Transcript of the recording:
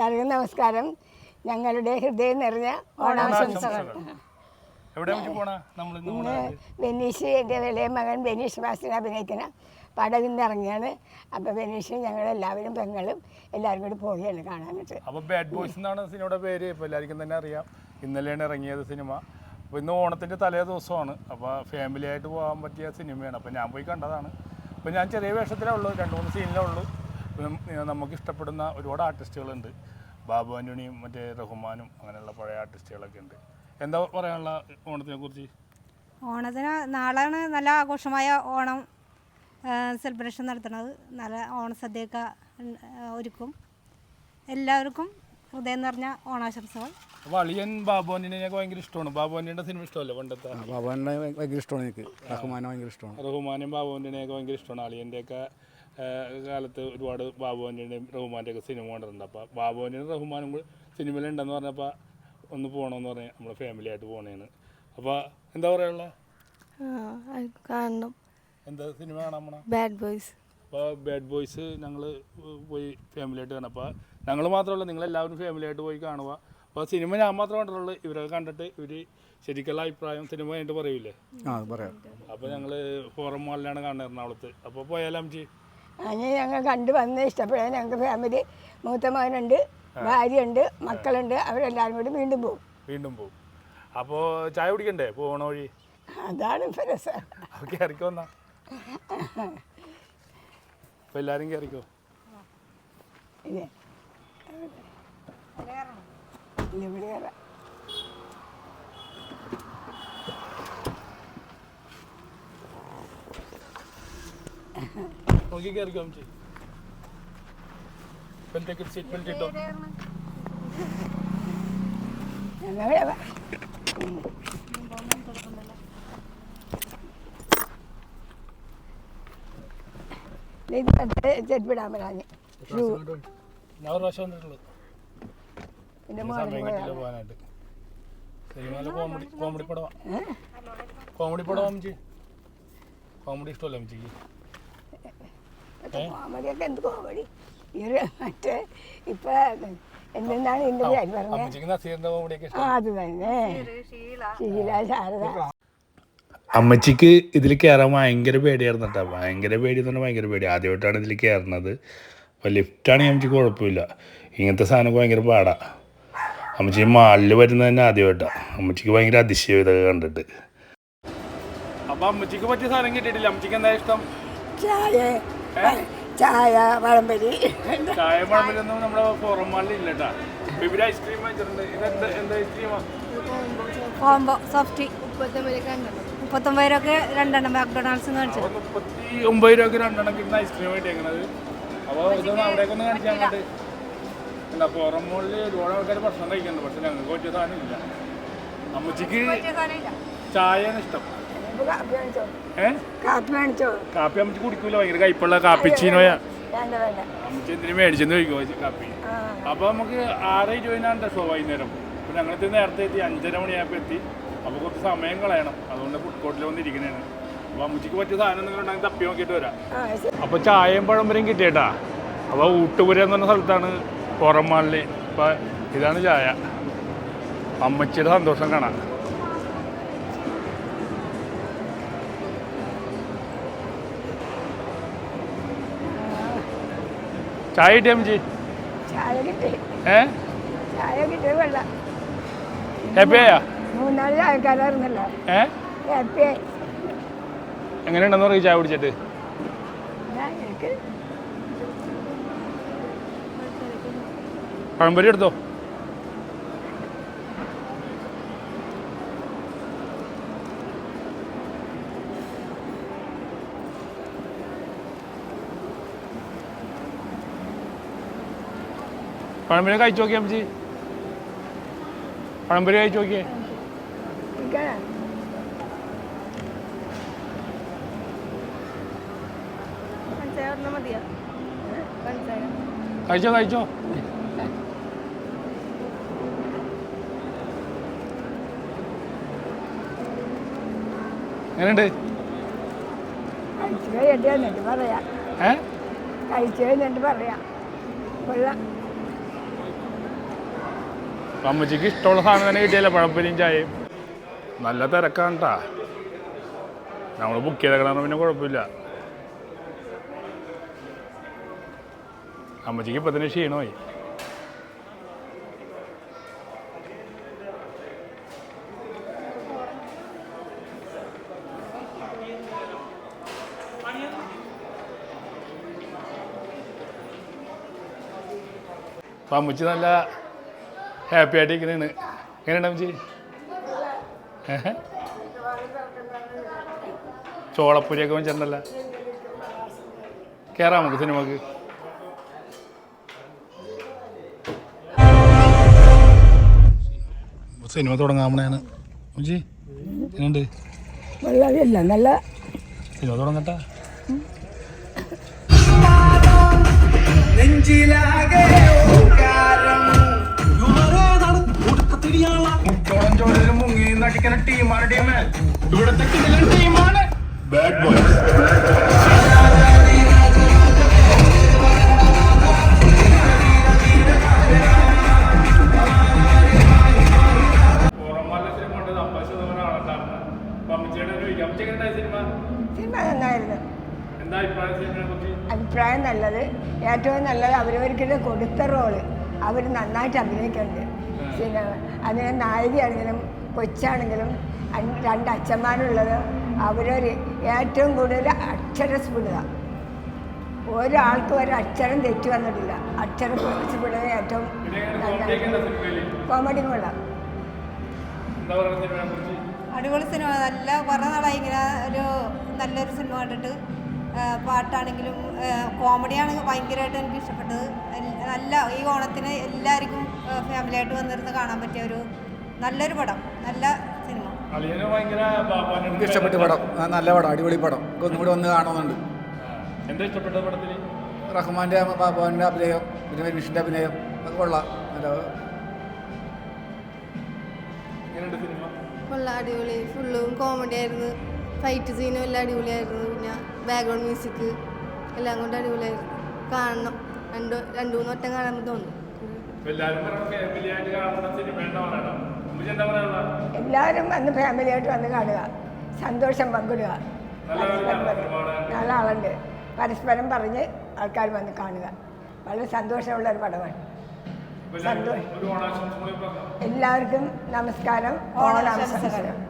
എല്ലാവർക്കും നമസ്കാരം. ഞങ്ങളുടെ ഹൃദയം നിറഞ്ഞ ഓണാശംസകൾ. ഇന്ന് ബെനീഷ് എന്റെ വലിയ മകൻ ബെനീഷ് മാസ്റ്റർ അഭിനയിക്കുന്ന പടം ഇന്ന് ഇറങ്ങിയാണ് അപ്പോൾ ബെനീഷ് ഞങ്ങളെല്ലാവരും പെങ്ങളും എല്ലാവരും കൂടി പോവുകയാണ് കാണാനായിട്ട്. അപ്പോൾ ബാഡ് ബോയ്സ് എന്നാണ് സിനിമയുടെ പേര്. ഇപ്പോൾ എല്ലാവർക്കും തന്നെ അറിയാം. ഇന്നലെയാണ് ഇറങ്ങിയത് സിനിമ. അപ്പോൾ ഇന്ന് ഓണത്തിന്റെ തലേ ദിവസമാണ്. അപ്പോൾ ഫാമിലി ആയിട്ട് പോകാൻ പറ്റിയ സിനിമയാണ്. അപ്പോൾ ഞാൻ പോയി കണ്ടതാണ്. അപ്പോൾ ഞാൻ ചെറിയ വേഷത്തിലേ ഉള്ളൂ. രണ്ട് മൂന്ന് സീനിലേ ഉള്ളൂ. നമുക്ക് ഇഷ്ടപ്പെടുന്ന ഒരുപാട് ആർട്ടിസ്റ്റുകളുണ്ട്. ബാബു ആന്റണിയും മറ്റേ റഹ്മാനും അങ്ങനെയുള്ള പഴയ ആർട്ടിസ്റ്റുകളൊക്കെ ഉണ്ട്. എന്താ പറയാനുള്ള ഓണത്തിനെ കുറിച്ച്? ഓണത്തിന് നാളെയാണ് നല്ല ആഘോഷമായ ഓണം സെലിബ്രേഷൻ നടത്തുന്നത്. നല്ല ഓണസദ്യയൊക്കെ ഒരുക്കും. എല്ലാവർക്കും ഹൃദയം നിറഞ്ഞ ഓണാശംസകൾ. അപ്പോൾ അളിയൻ ബാബു ആന്റണിയൊക്കെ ഭയങ്കര ഇഷ്ടമാണ്. ബാബുവാനിയുടെ സിനിമ ഇഷ്ടമല്ലേ പണ്ടത്തെ? ബാബുവാനെ ഭയങ്കര ഇഷ്ടമാണ് എനിക്ക്. റഹ്മാനെ ഭയങ്കര ഇഷ്ടമാണ്. റഹ്മാനും ബാബുവിന്റെയൊക്കെ ഭയങ്കര ഇഷ്ടമാണ്. അളിയന്റെയൊക്കെ കാലത്ത് ഒരുപാട് ബാബുവിന്റെയും റഹ്മാന്റെയൊക്കെ സിനിമ കണ്ടിട്ടുണ്ട്. അപ്പോൾ ബാബുവിന്റെയും റഹ്മാനും കൂടി സിനിമയിലുണ്ടെന്ന് പറഞ്ഞപ്പോൾ ഒന്ന് പോകണമെന്ന് പറഞ്ഞു നമ്മുടെ ഫാമിലി ആയിട്ട് പോകണേന്ന് അപ്പോൾ എന്താ പറയാനുള്ള? കാണണം. എന്താ സിനിമ കാണാൻ ബാഡ് ബോയ്സ് അപ്പോൾ ബാഡ് ബോയ്സ് ഞങ്ങൾ പോയി ഫാമിലി ആയിട്ട് കാണാം. അപ്പോൾ ഞങ്ങൾ മാത്രമല്ല നിങ്ങളെല്ലാവരും ഫാമിലി ആയിട്ട് പോയി കാണുക അപ്പോൾ സിനിമ ഞാൻ മാത്രം കണ്ടിട്ടുള്ളൂ. ഇവരെ കണ്ടിട്ട് ഇവർ ശരിക്കുള്ള അഭിപ്രായം സിനിമ കഴിഞ്ഞിട്ട് പറയൂലേ? ആ പറയാം. അപ്പോൾ ഞങ്ങൾ ഫോറം മാളിലാണ് കാണുന്നത് എറണാകുളത്ത്. അപ്പോൾ പോയാലാം അമ്മച്ചി അങ്ങനെ ഞങ്ങൾ കണ്ടു വന്ന് ഇഷ്ടപ്പെടാൻ ഞങ്ങൾക്ക് ഫാമിലി മൂത്ത മകനുണ്ട് ഭാര്യയുണ്ട് മക്കളുണ്ട്. അവരെല്ലാവരും കൂടി വീണ്ടും പോകും. വീണ്ടും പോകും. അപ്പോൾ ചായ കുടിക്കണ്ടേ? പോകണ വഴി? അതാണ് അപ്പോൾ കയറിക്കോ എന്നാ. അപ്പോൾ എല്ലാവരും കയറിക്കോ ഇവിടെ കയറാം നോക്കി കയറിക്കോ അമ്മച്ചി ബെൽറ്റൊക്കെ സീറ്റ് ബെൽറ്റ് ഇട്ടോ ചെരുപ്പിടാൻ പറ്റാഞ്ഞ് ഷൂ ഞാൻ ഒരു പ്രാവശ്യം വന്നിട്ടുള്ളൂ പിന്നെ പോകാനായിട്ട്. കോമഡി കോമഡി പടവാ. കോമഡി പടം അമ്മച്ചി കോമഡി ഇഷ്ടമല്ല അമ്മച്ചിക്ക് കോമഡിയൊക്കെ എന്ത് കോമഡി? ഈ മറ്റേ ഇപ്പൊ എന്തെന്നാണ് ഇതിന്റെ പേര് പറഞ്ഞത് ആ അത് തന്നെ. ശീല ശാരദ. അമ്മച്ചിക്ക് ഇതിൽ കയറാൻ ഭയങ്കര പേടിയായിരുന്നു കേട്ടോ. ഭയങ്കര പേടി എന്ന് പറഞ്ഞാൽ ഭയങ്കര പേടി. ആദ്യമായിട്ടാണ് ഇതിൽ കയറുന്നത് അപ്പോൾ ലിഫ്റ്റാണെങ്കിൽ അമ്മച്ചിക്ക് കുഴപ്പമില്ല. ഇങ്ങനത്തെ സാധനം ഭയങ്കര പാടാ. അമ്മച്ചി മാളിൽ വരുന്നത് തന്നെ ആദ്യമായിട്ടാണ് അമ്മച്ചിക്ക് ഭയങ്കര അതിശയം ഇതൊക്കെ കണ്ടിട്ട്. അപ്പോൾ അമ്മച്ചിക്ക് പറ്റിയ സാധനം കിട്ടിയിട്ടില്ല. അമ്മച്ചിക്ക് എന്താ ഇഷ്ടം? ചായ. ചായ പഴംപൊരി. ചായ പഴമില്ലൊന്നും നമ്മുടെ ഫോറന്മാരിൽ മാളിൽ ഇല്ല ഐസ്ക്രീം വെച്ചിട്ടുണ്ട് ഇതെന്ത് എന്ത് ഐസ്ക്രീമാ കോംബോ സോഫ്റ്റ്. മുപ്പത്തൊമ്പത് രൂപയ്ക്ക് രണ്ടെണ്ണം. മാക്ഡൊണാൾഡ്സ് കാണിച്ചു മുപ്പത്തി ഒമ്പത് രൂപയ്ക്ക് രണ്ടെണ്ണം കിട്ടുന്ന ഐസ്ക്രീം കിട്ടിയേക്കണത് അപ്പോൾ ഇതൊന്ന് അവിടേക്ക് ഒന്ന് കാണിക്കാൻ അങ്ങോട്ട്. അല്ല പുറം മുകളിൽ ഒരുപാട് ആൾക്കാർ ഭക്ഷണം കഴിക്കുന്നുണ്ട്. പക്ഷെ ഞങ്ങൾക്ക് പറ്റിയ സാധനം ഇല്ല. അമ്മച്ചിക്ക് ചായയാണ് ഇഷ്ടം. കാപ്പി അമ്മച്ചി കുടിക്കൂല ഭയങ്കര കയ്പുള്ള കാപ്പിച്ചീനോയാ അമ്മച്ചി എന്തിനു മേടിച്ചെന്ന് കഴിക്കുമോ കാപ്പി. അപ്പൊ നമുക്ക് ആറ് ഇരുപതിനാണ് ഷോ വൈകുന്നേരം. അപ്പൊ ഞങ്ങളിത് നേരത്തെ എത്തി അഞ്ചര മണിയായപ്പോൾ എത്തി. അപ്പൊ കുറച്ച് സമയം കളയണം. അതുകൊണ്ട് ഫുഡ് കോർട്ടിൽ വന്നിരിക്കുന്നതാണ് അപ്പൊ അമ്മച്ചിക്ക് പറ്റിയ സാധനം ഉണ്ടെങ്കിൽ തപ്പി നോക്കിയിട്ട് വരാം. അപ്പൊ ചായയും പഴംപരയും കിട്ടിയേട്ടാ. അപ്പൊ ഊട്ടുപുര എന്ന് പറഞ്ഞ സ്ഥലത്താണ് പുറം മാളിൽ. ഇതാണ് ചായ. അമ്മച്ചിയുടെ സന്തോഷം കാണാം. ചായ കിട്ടിയ അമ്മച്ചി ഏ? എങ്ങനെയുണ്ടെന്ന് പറയും ചായ കുടിച്ചിട്ട്. പഴംപൊരി എടുത്തോ? പഴംപൊരി കഴിച്ചു നോക്കിയാ അമ്മച്ചി. പഴംപൊരി കഴിച്ചു നോക്കിയേ. കഴിച്ചോ കഴിച്ചോ. എങ്ങനെയുണ്ട്? കഴിച്ചു കഴിഞ്ഞിട്ട് പറയാം. ഏ? കഴിച്ചു കഴിഞ്ഞിട്ട് പറയാം. കൊള്ളാം. അമ്മച്ചിക്ക് ഇഷ്ടമുള്ള സാധനം തന്നെ കിട്ടിയല്ലോ? പഴപ്പരിയും ചായയും. നല്ല തിരക്കാണ് കേട്ടാ നമ്മൾ ബുക്ക് ചെയ്ത കിടന്നു പിന്നെ കുഴപ്പമില്ല. അമ്മച്ചിക്ക് ഇപ്പം തന്നെ ക്ഷീണമായി. അപ്പം അമ്മച്ചി നല്ല ഹാപ്പി ആയിട്ട് ഇരിക്കുന്നതാണ്. എങ്ങനെയാണ് അമ്മച്ചി? ചോളപ്പൂരിയൊക്കെ വെച്ചിട്ടുണ്ടല്ല കയറാം നമുക്ക് സിനിമക്ക്. സിനിമ തുടങ്ങാമണയാണ് അമ്മച്ചി വെള്ളമില്ല നല്ല സിനിമ തുടങ്ങട്ടെ. മുട്ടോളം മുങ്ങി നടിക്കുന്ന ടീമാണ് ടീം ഇവിടുത്തെ ടീമാണ്. ബാഡ് ബോയ്സ് സിനിമ നന്നായിരുന്നു. എന്താ അഭിപ്രായം സിനിമയെ കുറിച്ച്? അഭിപ്രായം നല്ലത്. ഏറ്റവും നല്ലത് അവരവർക്ക് കൊടുത്ത റോൾ അവർ നന്നായിട്ട് അഭിനയിക്കുന്നുണ്ട്. സിനിമ അതിന് നായികയാണെങ്കിലും കൊച്ചാണെങ്കിലും രണ്ട് അച്ഛന്മാരുള്ളത് അവരൊരു ഏറ്റവും കൂടുതൽ അക്ഷരസ്ഫുടത. ഒരാൾക്കും ഒരു അക്ഷരം തെറ്റു വന്നിട്ടില്ല. അക്ഷരസ്ഫുടത ഏറ്റവും കോമഡി കൊള്ളാം അടിപൊളി സിനിമ. നല്ല കുറേ നാളായി ഇങ്ങനെ ഒരു നല്ലൊരു സിനിമ കണ്ടിട്ട്. പാട്ടാണെങ്കിലും കോമഡി ആണെങ്കിൽ ഭയങ്കരമായിട്ട് എനിക്ക് ഇഷ്ടപ്പെട്ടത്. നല്ല ഈ ഓണത്തിന് എല്ലാവർക്കും ഫാമിലിയായിട്ട് വന്നിരുന്ന് കാണാൻ പറ്റിയ ഒരു നല്ലൊരു പടം നല്ല സിനിമ. എനിക്ക് ഇഷ്ടപ്പെട്ട പടം. നല്ല പടം അടിപൊളി പടം. ഒന്നുകൂടി ഒന്നും കൂടി വന്ന് കാണുന്നുണ്ട്. എന്താ ഇഷ്ടപ്പെട്ട പടത്തിൽ റഹ്മാന്റെ ബാബുവിന്റെ അഭിനയം പിന്നെ വിനീഷിന്റെ അഭിനയം. അത് കൊള്ളാം. നല്ല കൊള്ളാം അടിപൊളി. ഫുള്ളും കോമഡി ആയിരുന്നു. ഫൈറ്റ് സീനും എല്ലാം അടിപൊളിയായിരുന്നു. പിന്നെ ബാക്ക്ഗ്രൗണ്ട് മ്യൂസിക് എല്ലാം കൊണ്ട് അടിപൊളിയായിരുന്നു. കാണണം. രണ്ട് രണ്ടു മൂന്ന് വട്ടം കാണാൻ തോന്നുന്നു എല്ലാവരും വന്ന് ഫാമിലിയായിട്ട് വന്ന് കാണുക. സന്തോഷം പങ്കിടുക. നല്ല ആളുണ്ട്. പരസ്പരം പറഞ്ഞ് ആൾക്കാർ വന്ന് കാണുക. വളരെ സന്തോഷമുള്ള ഒരു പടമാണ്. സന്തോഷം എല്ലാവർക്കും നമസ്കാരം. ഓണാശംസകൾ.